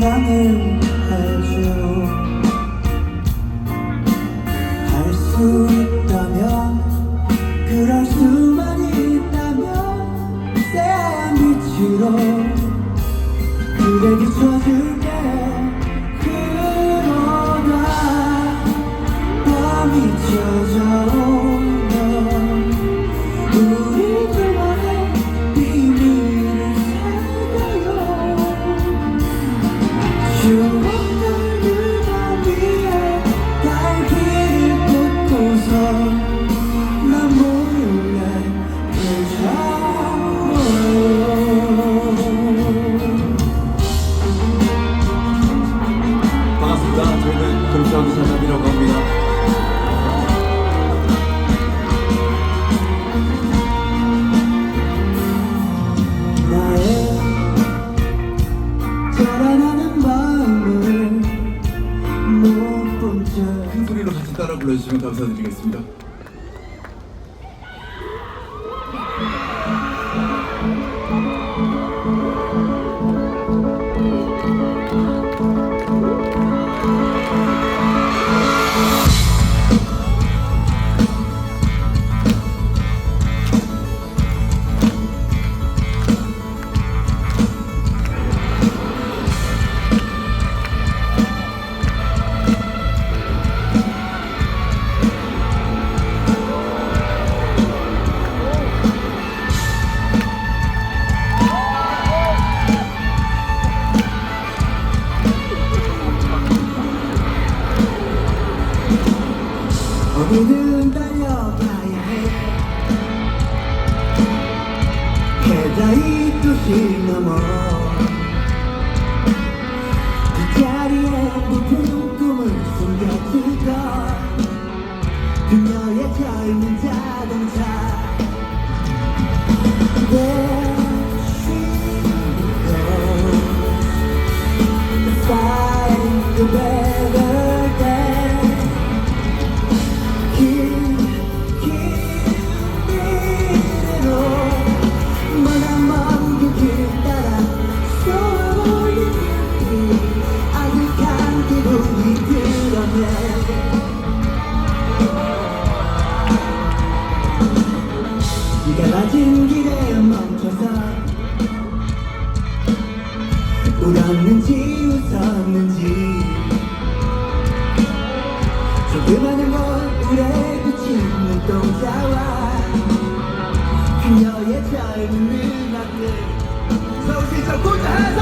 사랑은 반갑습니다. 저희는 동시하고 사람이라고 합니다. 큰 소리로 같이 따라 불러주시면 감사드리겠습니다. 어디든 달려가야 해. 해가 이 도시 넘어 울었는지 웃었는지. 조그마한 얼굴에 비친 눈동자와 그녀의 젊은 눈앞을 서울시청 고자해